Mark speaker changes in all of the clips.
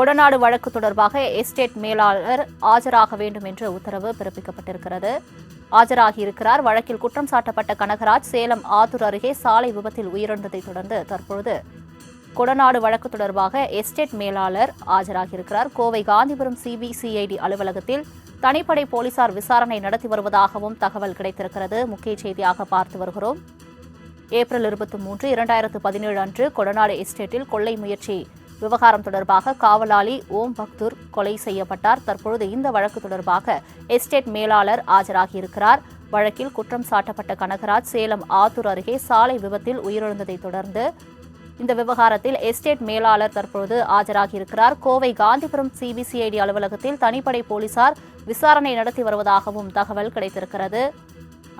Speaker 1: கொடநாடு வழக்கு தொடர்பாக எஸ்டேட் மேலாளர் ஆஜராக வேண்டும் என்று உத்தரவு பிறப்பிக்கப்பட்டிருக்கிறது ஆஜராகியிருக்கிறார் வழக்கில் குற்றம் சாட்டப்பட்ட கனகராஜ் சேலம் ஆத்தூர் அருகே சாலை விபத்தில் உயிரிழந்ததை தொடர்ந்து தற்பொழுது கொடநாடு வழக்கு தொடர்பாக எஸ்டேட் மேலாளர் ஆஜராகியிருக்கிறார் கோவை காந்திபுரம் சிபிசிஐடி அலுவலகத்தில் தனிப்படை போலீசார் விசாரணை நடத்தி வருவதாகவும் தகவல் கிடைத்திருக்கிறது முக்கிய செய்தியாக பார்த்து வருகிறோம் ஏப்ரல் இருபத்தி மூன்று இரண்டாயிரத்து பதினேழு அன்று கொடநாடு எஸ்டேட்டில் கொள்ளை முயற்சி விவகாரம் தொடர்பாக காவலாளி ஓம் பக்தூர் கொலை செய்யப்பட்டார் தற்பொழுது இந்த வழக்கு தொடர்பாக எஸ்டேட் மேலாளர் ஆஜராகியிருக்கிறார் வழக்கில் குற்றம் சாட்டப்பட்ட கனகராஜ் சேலம் ஆத்தூர் அருகே சாலை விபத்தில் உயிரிழந்ததை தொடர்ந்து இந்த விவகாரத்தில் எஸ்டேட் மேலாளர் தற்போது ஆஜராகியிருக்கிறார் கோவை காந்திபுரம் சிபிசிஐடி அலுவலகத்தில் தனிப்படை போலீசார் விசாரணை நடத்தி வருவதாகவும் தகவல் கிடைத்திருக்கிறது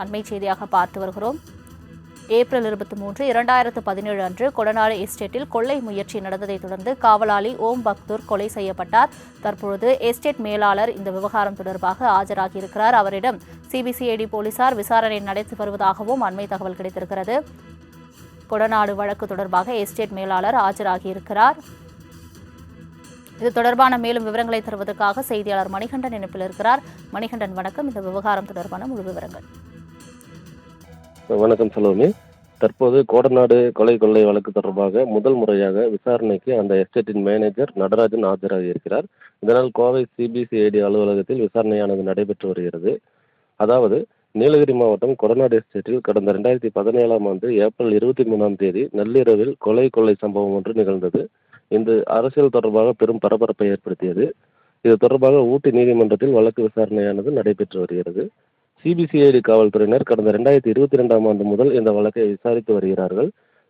Speaker 1: அண்மை செய்தியாக பார்த்து வருகிறோம் ஏப்ரல் இருபத்தி மூன்று இரண்டாயிரத்து பதினேழு அன்று கொடநாடு எஸ்டேட்டில் கொள்ளை முயற்சி நடந்ததை தொடர்ந்து காவலாளி ஓம் பக்தூர் கொலை செய்யப்பட்டார் தற்பொழுது எஸ்டேட் மேலாளர் இந்த விவகாரம் தொடர்பாக ஆஜராகியிருக்கிறார் அவரிடம் சிபிசிஐடி போலீசார் விசாரணை நடத்தி வருவதாகவும் அண்மை தகவல் கிடைத்திருக்கிறது கொடநாடு வழக்கு தொடர்பாக எஸ்டேட் மேலாளர் ஆஜராகியிருக்கிறார் இது தொடர்பான மேலும் விவரங்களை தருவதற்காக செய்தியாளர் மணிகண்டன் இணைப்பில் இருக்கிறார் மணிகண்டன் வணக்கம் இந்த விவகாரம் தொடர்பான முழு விவரங்கள்
Speaker 2: வணக்கம் சலோமி தற்போது கோடநாடு கொலை கொள்ளை வழக்கு தொடர்பாக முதல் முறையாக விசாரணைக்கு அந்த எஸ்டேட்டின் மேனேஜர் நடராஜன் ஆஜராகி இருக்கிறார் இதனால் கோவை சிபிசிஐடி அலுவலகத்தில் விசாரணையானது நடைபெற்று வருகிறது அதாவது நீலகிரி மாவட்டம் கொடநாடு எஸ்டேட்டில் கடந்த ரெண்டாயிரத்தி பதினேழாம் ஆண்டு ஏப்ரல் இருபத்தி மூணாம் தேதி நள்ளிரவில் கொலை கொள்ளை சம்பவம் ஒன்று நிகழ்ந்தது இந்த அரசியல் தொடர்பாக பெரும் பரபரப்பை ஏற்படுத்தியது இது தொடர்பாக ஊட்டி நீதிமன்றத்தில் வழக்கு விசாரணையானது நடைபெற்று வருகிறது சிபிசிஐடி காவல்துறையினர் கடந்த இரண்டாயிரத்தி இருபத்தி ரெண்டாம் ஆண்டு முதல் இந்த வழக்கை விசாரித்து வருகிறார்கள்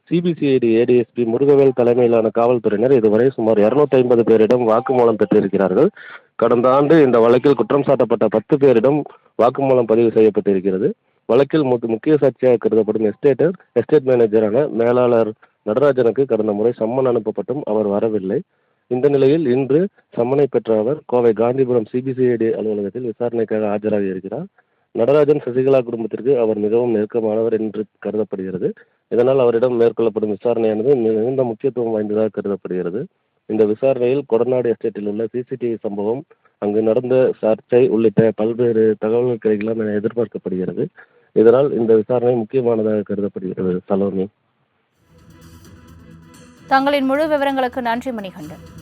Speaker 2: சிபிசிஐடி ஏடிஎஸ்பி முருகவேல் தலைமையிலான காவல்துறையினர் இதுவரை சுமார் இருநூத்தி ஐம்பது பேரிடம் வாக்குமூலம் பெற்றிருக்கிறார்கள் கடந்த ஆண்டு இந்த வழக்கில் குற்றம் சாட்டப்பட்ட பத்து பேரிடம் வாக்குமூலம் பதிவு செய்யப்பட்டிருக்கிறது வழக்கில் முக்கிய சாட்சியாக கருதப்படும் எஸ்டேட்டர் எஸ்டேட் மேனேஜரான மேலாளர் நடராஜனுக்கு கடந்த முறை சம்மன் அனுப்பப்பட்டும் அவர் வரவில்லை இந்த நிலையில் இன்று சம்மனை பெற்ற அவர் கோவை காந்திபுரம் சிபிசிஐடி அலுவலகத்தில் விசாரணைக்காக ஆஜராகி இருக்கிறார் நடராஜன் சசிகலா குடும்பத்திற்கு அவர் மிகவும் நெருக்கமானவர் என்று கருதப்படுகிறது இதனால் அவரிடம் மேற்கொள்ளப்படும் விசாரணையானது மிகுந்த முக்கியத்துவம் வாய்ந்ததாக கருதப்படுகிறது இந்த விசாரணையில் கொடநாடு எஸ்டேட்டில் உள்ள சிசிடிவி சம்பவம் அங்கு நடந்த சர்ச்சை உள்ளிட்ட பல்வேறு தகவல்கள் கிடைக்கலாம் என எதிர்பார்க்கப்படுகிறது இதனால் இந்த விசாரணை முக்கியமானதாக கருதப்படுகிறது சலோமி
Speaker 1: தங்களின் முழு விவரங்களுக்கு நன்றி மணிகண்டன்